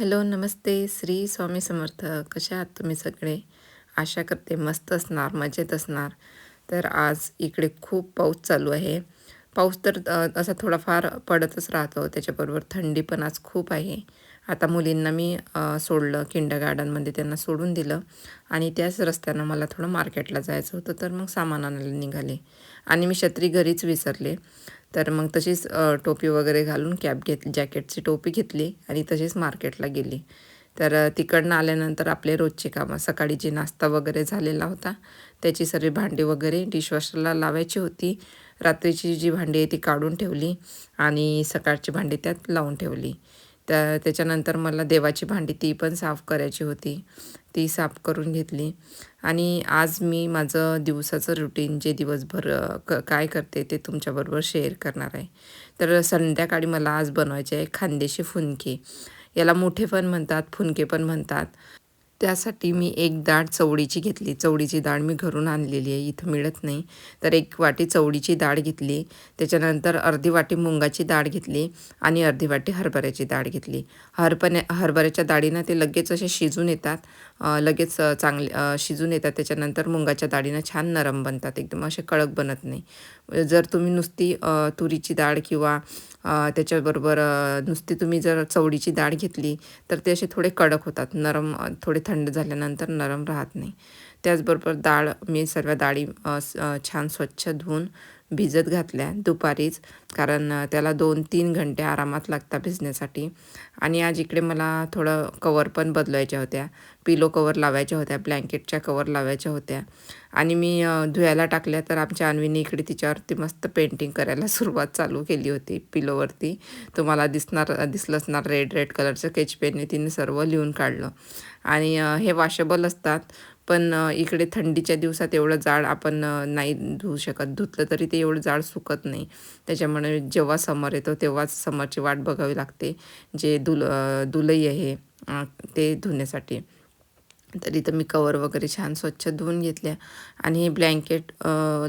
Hello नमस्ते. श्री स्वामी समर्थ. कशा आहात तुम्ही सगळे? आशा करते मस्त असणार मजेत असणार. तर आज इकडे खूप पाऊस चालू आहे. पाऊस तर असा थोडाफार पडतच राहतो. त्याच्याबरोबर थंडी पण आज खूप आहे. आता मुलींना मी सोडलं किंड गार्डनमध्ये त्यांना सोडून दिलं. आणि त्याच रस्त्यानं मला थोडं मार्केटला जायचं होतं तर मग सामान आणायला निघाले. आणि मी छत्री घरीच विसरले. तर मग तशीच टोपी वगैरे घालून कॅप घेत जॅकेटची टोपी घेतली आणि तशीच मार्केटला गेली. तर तिकडनं आल्यानंतर आपले रोजचे कामं सकाळी जे नाश्ता वगैरे झालेला होता त्याची सर्व भांडी वगैरे डिशवॉशरला लावायची होती. रात्रीची जी भांडी आहे ती काढून ठेवली आणि सकाळची भांडी त्यात लावून ठेवली. त्या त्याच्यानंतर मला देवाची भांडी ती पण साफ करायची होती. ती साफ करून घेतली. आणि आज मी माझं दिवसाचं रुटीन जे दिवसभर क काय करते ते तुमच्याबरोबर शेअर करणार आहे. तर संध्याकाळी मला आज बनवायचे आहे खांदेशी फुनके. याला मोठे पण म्हणतात फुनके पण म्हणतात. त्यासाठी मी एक डाळ चवडीची घेतली. चवडीची डाळ मी घरून आणलेली आहे. इथं मिळत नाही. तर एक वाटी चवडीची डाळ घेतली. त्याच्यानंतर अर्धी वाटी मुंगाची डाळ घेतली आणि अर्धी वाटी हरभऱ्याची डाळ घेतली. हरपणे हरभऱ्याच्या डाळीनं ते लगेच असे शिजून येतात. लगेच चांगले शिजून येतात. त्याच्यानंतर मुंगाच्या डाळीनं छान नरम बनतात. एकदम असे कडक बनत नाही. जर तुम्ही नुसती तुरीची डाळ किंवा त्याच्याबरोबर नुसती तुम्ही जर चवडीची डाळ घेतली तर ते असे थोडे कडक होतात. नरम थोडे थंड झाल्यानंतर नरम राहत नाही. त्याचबरोबर डाळ मी सर्व डाळी छान स्वच्छ धुवून भिजत घातल्या दुपारीच कारण त्याला दोन तीन घंटे आरामात लागतात भिजण्यासाठी. आणि आज इकडे मला थोडं कवर पण बदलायच्या होत्या. पिलो कवर लावायच्या होत्या ब्लँकेटच्या कवर लावायच्या होत्या. आणि मी धुयाला टाकल्या तर आमच्या अन्वीने इकडे तिच्यावरती मस्त पेंटिंग करायला सुरुवात चालू केली होती पिलोवरती. तुम्हाला दिसणार दिसलं असणार रेड रेड कलरचं स्केच पेनने तिने सर्व लिहून काढलं. आणि हे वॉशेबल असतात. पण इकडे थंडीच्या दिवसात एवढं जाड आपण नाही धुवू शकत. धुतलं तरी ते एवढं जाड सुकत नाही. त्याच्यामुळे जेव्हा समर येतो तेव्हाच समरची वाट बघावी लागते. जे दुल दुलई आहे ते धुण्यासाठी. तर इथं मी कवर वगैरे छान स्वच्छ धुवून घेतल्या. आणि हे ब्लँकेट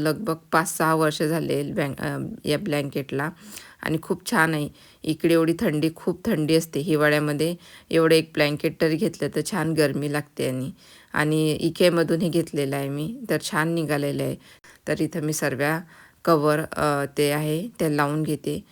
लगभग पाच सहा वर्ष झाले ब्लँक या ब्लँकेटला. आणि खूप छान आहे. इकडे एवढी थंडी खूप थंडी असते हिवाळ्यामध्ये. एवढं एक ब्लँकेट तरी घेतलं तर छान गरमी लागते आणि आणि इकेमधून हे घेतलेलं आहे मी. तर छान निघालेलं आहे. तर इथं मी सर्व कवर ते आहे ते लावून घेते.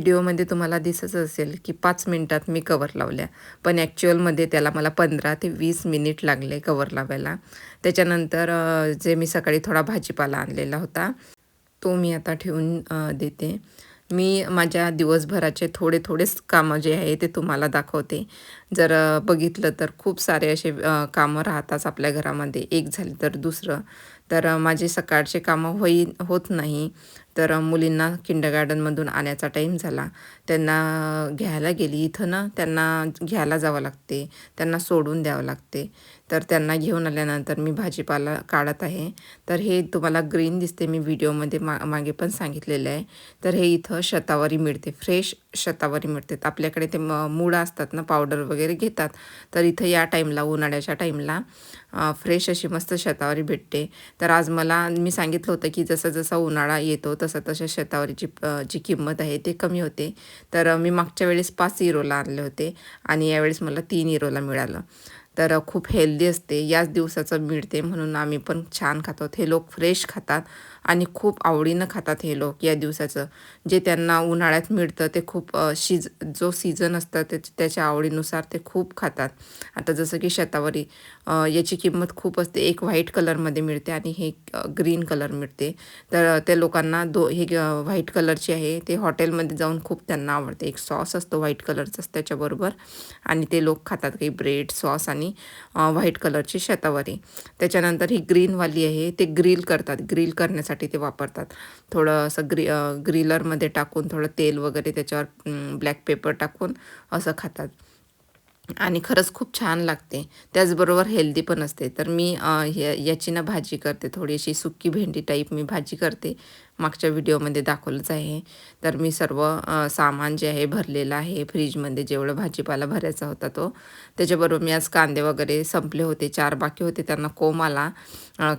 व्हिडिओमध्ये तुम्हाला दिसत असेल की पाच मिनटात मी कवर लावल्या. पण ॲक्च्युअलमध्ये त्याला मला पंधरा ते वीस मिनिट लागले कवर लावायला. त्याच्यानंतर जे मी सकाळी थोडा भाजीपाला आणलेला होता तो मी आता ठेवून देते. मी माझ्या दिवसभराचे थोडे थोडेच कामं जे आहे ते तुम्हाला दाखवते. जर बघितलं तर खूप सारे असे कामं राहतात आपल्या घरामध्ये. एक झाले तर दुसरं. तर माझी माझे सकाळचे कामं होई होत नाही. तर मुलींना किंडरगार्डनमधून आण्याचा टाईम झाला. त्यांना घ्यायला गेली. इथं ना त्यांना घ्यायला जावं लागते. त्यांना सोडून द्यावं लागते. तर त्यांना घेऊन आल्यानंतर मी भाजीपाला काढत आहे. तर हे तुम्हाला ग्रीन दिसते. मी व्हिडिओमध्ये मा मागे पण सांगितलेलं आहे. तर हे इथं शतावरी मिळते. फ्रेश शतावरी मिळते. आपल्याकडे ते म मुळं असतात ना पावडर वगैरे घेतात. तर इथं या टाईमला उन्हाळ्याच्या टाईमला फ्रेश अशी मस्त शतावरी भेटते. तर आज मला मी सांगितलं होतं की जसा जसा उन्हाळा येतो तसं तशा शतावरीची जी किंमत आहे ते कमी होते. तर मी मागच्या वेळेस पाच इरोला आणले होते आणि यावेळेस मला तीन इरोला मिळालं. तर खूप हेल्दी असते याच दिवसाचं मिळते म्हणून आम्ही पण छान खातो. हे लोक फ्रेश खातात. आणि खूप आवडीनं खातात हे लोक या दिवसाचं. जे त्यांना उन्हाळ्यात मिळतं ते खूप शिज जो सीझन असतं ते त्याच्या आवडीनुसार ते खूप खातात. आता जसं की शतावरी याची किंमत खूप असते. एक व्हाईट कलरमध्ये मिळते आणि हे ग्रीन कलर मिळते. तर त्या लोकांना दो हे व्हाईट कलरची आहे. ते हॉटेलमध्ये जाऊन खूप त्यांना आवडते. एक सॉस असतो व्हाईट कलरचाच त्याच्याबरोबर आणि ते लोक खातात काही ब्रेड सॉस आणि व्हाईट कलरची शतावरी. त्याच्यानंतर ही ग्रीनवाली आहे. ते ग्रिल करतात. ग्रिल करण्यासाठी ते वापरतात. थोडं असं ग्रि ग्रिलरमध्ये टाकून थोडं तेल वगैरे त्याच्यावर ब्लॅक पेपर टाकून असं खातात. आणि खरंच खूप छान लागते. त्याचबरोबर हेल्दी पण असते. तर मी याची ना भाजी करते. थोडीशी सुकी भेंडी टाईप मी भाजी करते. मागच्या व्हिडिओमध्ये दाखवलंच आहे. तर मी सर्व सामान जे आहे भरलेलं आहे. फ्रीजमध्ये जेवढं भाजीपाला भरायचा होता तो. त्याच्याबरोबर मी आज कांदे वगैरे संपले होते. चार बाकी होते. त्यांना कोम आला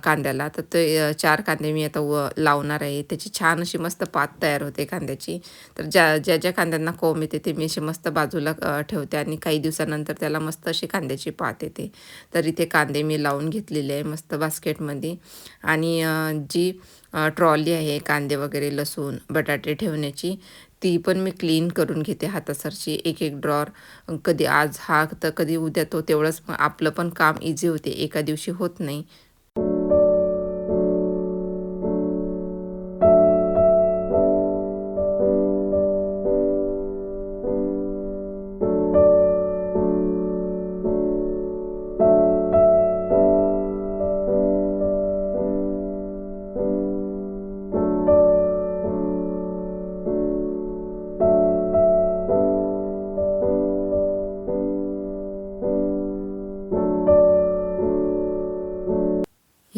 कांद्याला. तर ते चार कांदे मी आता व लावणार आहे. त्याची छान अशी मस्त पात तयार होते कांद्याची. तर ज्या ज्या ज्या कांद्यांना कोंब येते ते मी अशी मस्त बाजूला ठेवते आणि काही दिवसानंतर त्याला मस्त अशी कांद्याची पात येते. तर इथे कांदे मी लावून घेतलेले आहे मस्त बास्केटमध्ये. आणि जी ट्रॉली आहे कांदे वगैरे लसूण बटाटे ठेवण्याची. ती पण मी क्लीन करून घेते हातासारची. एक एक ड्रॉर. कधी आज हा तर कधी उद्या तो तेवढंच. आपलं पण काम इझी होते. एका दिवशी होत नाही.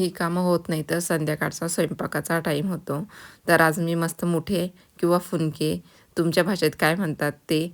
ही कामं होत नाही तर संध्याकाळचा स्वयंपाकाचा टाईम होतो. तर आज मी मस्त मुठे किंवा फुनके तुमच्या भाषेत काय म्हणतात ते?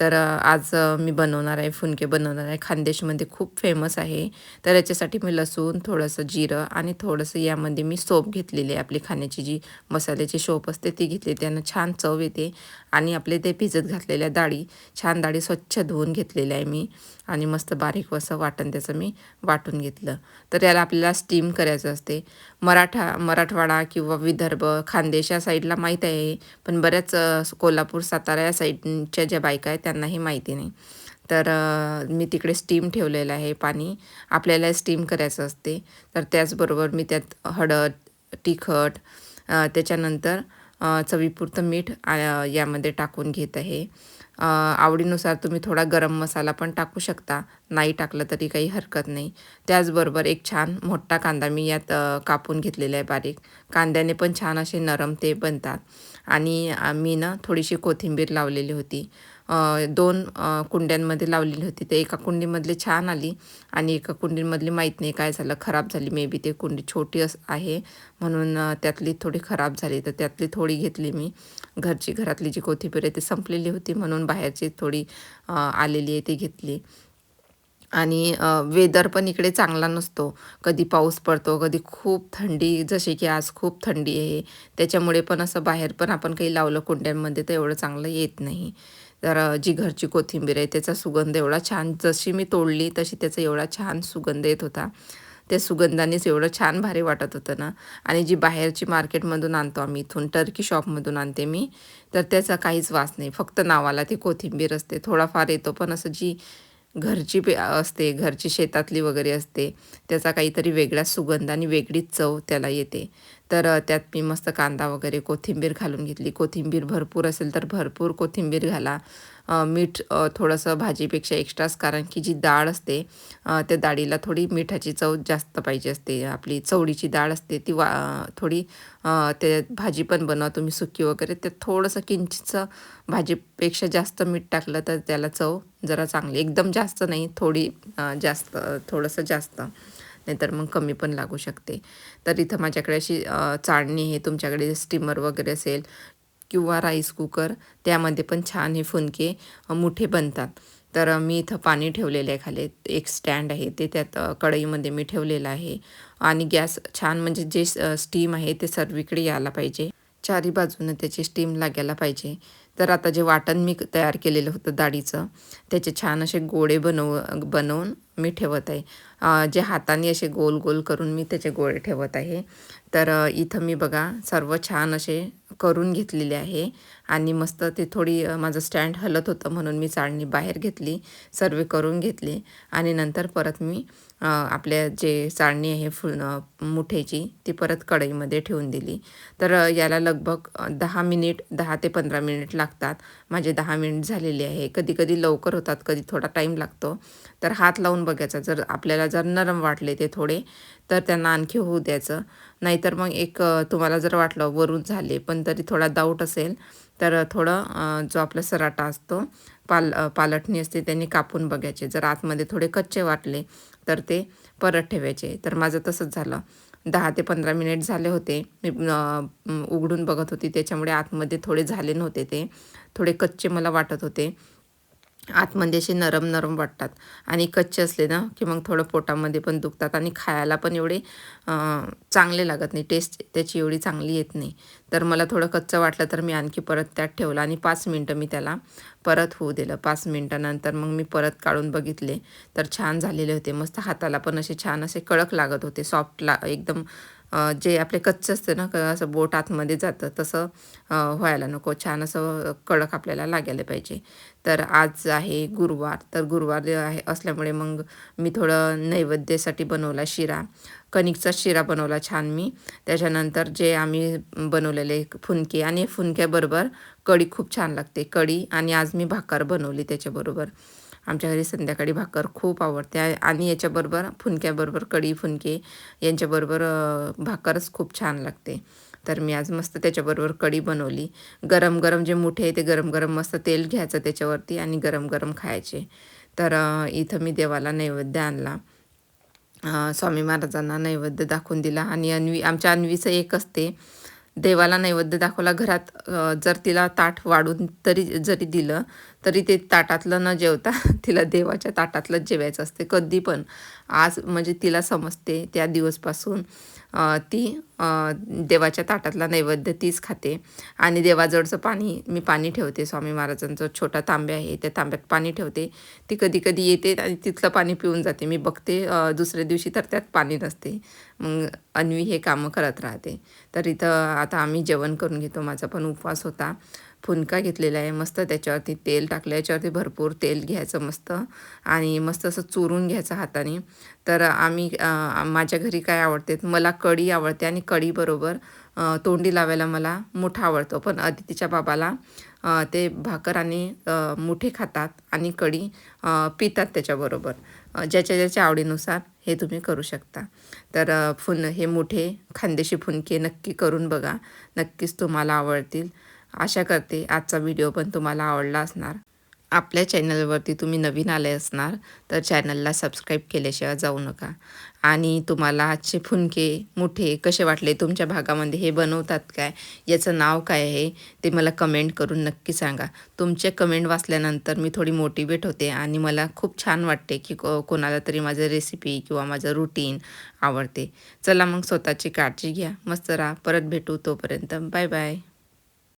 तर आज मी बनवणार आहे फुनके बनवणार आहे. खानदेशमध्ये खूप फेमस आहे. तर याच्यासाठी मी लसूण थोडंसं जिरं आणि थोडंसं यामध्ये मी सोप घेतलेली आहे. आपली खाण्याची जी मसाल्याची शोप असते ती घेतली त्यानं छान चव येते. आणि आपले ते भिजत घातलेल्या डाळी छान डाळी स्वच्छ धुवून घेतलेल्या आहे मी. आणि मस्त बारीक असं वाटण त्याचं मी वाटून घेतलं. तर याला आपल्याला स्टीम करायचं असते. मराठा मराठवाडा किंवा विदर्भ खानदेश या साईडला माहीत आहे पण बऱ्याच कोल्हापूर सातारा या साईडच्या ज्या बायका आहेत त्यांनाही माहिती नाही. तर मी तिकडे स्टीम ठेवलेलं आहे पाणी. आपल्याला स्टीम करायचं असते. तर त्याचबरोबर मी त्यात हळद तिखट त्याच्यानंतर चवीपुरतं मीठ यामध्ये टाकून घेत आहे. आवडीनुसार तुम्ही थोडा गरम मसाला पण टाकू शकता. नाही टाकलं तरी काही हरकत नाही. त्याचबरोबर एक छान मोठा कांदा मी यात कापून घेतलेला आहे बारीक. कांद्याने पण छान असे नरम ते बनतात. आणि मी ना थोडीशी कोथिंबीर लावलेली होती. दोन कुंड्यांमध्ये लावलेली होती. ते एका कुंडीमधली छान आली आणि एका कुंडीमधली माहीत नाही काय झालं. खराब झाली. मे बी ते कुंडी छोटी अस आहे. म्हणून त्यातली थोडी खराब झाली. तर त्यातली थोडी घेतली मी. घरची घरातली जी कोथिंबीर आहे ती संपलेली होती. म्हणून बाहेरची थोडी आलेली आहे ती घेतली. आणि वेदर पण इकडे चांगला नसतो. कधी पाऊस पडतो कधी खूप थंडी. जसे की आज खूप थंडी आहे. त्याच्यामुळे पण असं बाहेर पण आपण काही लावलं कुंड्यांमध्ये तर एवढं चांगलं येत नाही. तर जी घरची कोथिंबीर आहे त्याचा सुगंध एवढा छान जशी मी तोडली तशी त्याचा एवढा छान सुगंध येत होता. त्या सुगंधानेच एवढं छान भारी वाटत होतं ना. आणि जी बाहेरची मार्केटमधून आणतो आम्ही इथून टर्की शॉपमधून आणते मी तर त्याचा काहीच वास नाही. फक्त नावाला ती कोथिंबीर असते. थोडाफार येतो पण असं जी घरची पे असते घरची शेतातली वगैरे असते त्याचा काहीतरी वेगळा सुगंध आणि वेगळीच चव त्याला येते. तर त्यात मी मस्त कांदा वगैरे कोथिंबीर घालून घेतली. कोथिंबीर भरपूर असेल तर भरपूर कोथिंबीर घाला. मीठ थोडंसं भाजीपेक्षा एक्स्ट्राच कारण की जी डाळ असते त्या डाळीला थोडी मिठाची चव जास्त पाहिजे असते. आपली चवडीची डाळ असते ती वा थोडी ते भाजी पण बनवा तुम्ही सुकी वगैरे ते थोडंसं किंचितचं भाजीपेक्षा जास्त मीठ टाकलं तर त्याला चव जरा चांगली एकदम जास्त नाही थोडी जास्त थोडंसं जास्त नाहीतर मग कमी पण लागू शकते. तर इथं माझ्याकडे अशी चाळणी आहे तुमच्याकडे स्टीमर वगैरे असेल किंवा राईस कुकर त्यामध्ये पण छान हे फुनके मोठे बनतात. तर मी इथं पाणी ठेवलेलं आहे खाली. एक स्टँड आहे. ते त्यात कढईमध्ये मी ठेवलेलं आहे. आणि गॅस छान म्हणजे जे स्टीम आहे ते सर्वीकडे यायला पाहिजे. चारी बाजूनं त्याची स्टीम लागायला पाहिजे. तर आता जे वाटण मी तयार केलेलं होतं डाळीचं त्याचे छान असे गोळे बनव बनवून मी ठेवत आहे. जे हाताने असे गोल गोल करून मी त्याचे गोळे ठेवत आहे. तर इथं मी बघा सर्व छान असे करून घेतलेले आहे. आणि मस्त ते थोडी माझं स्टँड हलत होतं म्हणून मी चाळणी बाहेर घेतली सर्व करून घेतली. आणि नंतर परत मी आपल्या जे चाळणी आहे फुल मुठेची ती परत कढईमध्ये ठेवून दिली. तर याला लगभग दहा मिनिट दहा ते पंधरा मिनिट लागतात. माझे दहा मिनिट झालेले आहे. कधी कधी लवकर होतात कधी थोडा टाईम लागतो. तर हात लावून बघायचा. जर आपल्याला जर नरम वाटले ते थोडे तर त्यांना आणखी होऊ द्यायचं. नाहीतर मग एक तुम्हाला जर वाटलं वरून झाले पण तरी थोडा दाऊट असेल तर थोडं जो आपला सराटा असतो पाल पालटणी असते त्यांनी कापून बघायचे. जर आतमध्ये थोडे कच्चे वाटले तर ते परत ठेवायचे. तर माझं तसंच झालं. दहा ते पंधरा मिनिट झाले होते. मी उघडून बघत होती. त्याच्यामुळे आतमध्ये थोडे झाले नव्हते ते. थोडे कच्चे मला वाटत होते. आतमध्ये असे नरम नरम वाटतात. आणि कच्चे असले ना की मग थोडं पोटामध्ये पण दुखतात आणि खायला पण एवढे चांगले लागत नाही. टेस्ट त्याची एवढी चांगली येत नाही. तर मला थोडं कच्चं वाटलं तर मी आणखी परत त्यात ठेवलं आणि पाच मिनटं मी त्याला परत होऊ दिलं. पाच मिनटानंतर मग मी परत काढून बघितले. तर छान झालेले होते. मस्त हाताला पण असे छान असे कडक लागत होते. सॉफ्ट ला एकदम जे आपले कच्चं असतं ना क असं बोट आतमध्ये जातं तसं व्हायला नको. छान असं कडक आपल्याला लागायला पाहिजे. तर आज आहे गुरुवार. तर गुरुवार आहे असल्यामुळे मग मी थोडं नैवेद्यासाठी बनवला शिरा. कणिकचा शिरा बनवला छान मी. त्याच्यानंतर जे आम्ही बनवलेले फुनके आणि फुनक्याबरोबर कढी खूप छान लागते. कढी आणि आज मी भाकर बनवली त्याच्याबरोबर. आमच्या घरी संध्याकाळी भाकर खूप आवडते. आणि याच्याबरोबर फुनक्याबरोबर कढी फुनके यांच्याबरोबर भाकरच खूप छान लागते. तर मी आज मस्त त्याच्याबरोबर कढी बनवली. गरम गरम जे मुठे आहे ते गरम गरम मस्त तेल घ्यायचं त्याच्यावरती आणि गरम गरम खायचे. तर इथं मी देवाला नैवेद्य आणला. स्वामी महाराजांना नैवेद्य दाखवून दिला. आणि अन्वी आमच्या अन्वीचं एक असते. देवाला नैवेद्य दाखवला घरात जर तिला ताट वाढून तरी जरी दिलं तरी ते ताटातलं न जेवता तिला देवाच्या ताटातलंच जेवायचं असते कधी पण. आज म्हणजे तिला समजते त्या दिवसपासून ती देवाच्या ताटातला नैवेद्य तीच खाते. आणि देवाजवळचं पाणी मी पाणी ठेवते स्वामी महाराजांचं. छोटा तांबे आहे त्या तांब्यात पाणी ठेवते. ती कधी कधी येते आणि तिथलं पाणी पिऊन जाते. मी बघते दुसऱ्या दिवशी तर त्यात पाणी नसते. मग अन्वी हे कामं करत राहते. तर इथं आता आम्ही जेवण करून घेतो. माझा पण उपवास होता. फुनका घेतलेला आहे मस्त त्याच्यावरती तेल टाकलं याच्यावरती भरपूर तेल घ्यायचं मस्त आणि मस्त असं चुरून घ्यायचं हाताने. तर आम्ही माझ्या घरी काय आवडते मला कढी आवडते आणि कढीबरोबर तोंडी लावायला मला मोठा आवडतो. पण अदितीच्या बाबाला ते भाकर आणि मुठे खातात आणि कढी पितात त्याच्याबरोबर. ज्याच्या ज्याच्या आवडीनुसार हे तुम्ही करू शकता. तर फुन हे मोठे खानदेशी फुनके नक्की करून बघा. नक्कीच तुम्हाला आवडतील. आशा करते आजचा व्हिडिओ पण तुम्हाला आवडला असणार. आपल्या चॅनलवरती तुम्ही नवीन आले असणार तर चॅनलला सबस्क्राईब केल्याशिवाय जाऊ नका. आणि तुम्हाला आजचे फुनके मोठे कसे वाटले तुमच्या भागामध्ये हे बनवतात काय याचं नाव काय आहे ते मला कमेंट करून नक्की सांगा. तुमचे कमेंट वाचल्यानंतर मी थोडी मोटिवेट होते आणि मला खूप छान वाटते की को कोणाला तरी माझं रेसिपी किंवा माझं रुटीन आवडते. चला मग स्वतःची काळजी घ्या. मस्त राहा. परत भेटू तोपर्यंत. Bye bye.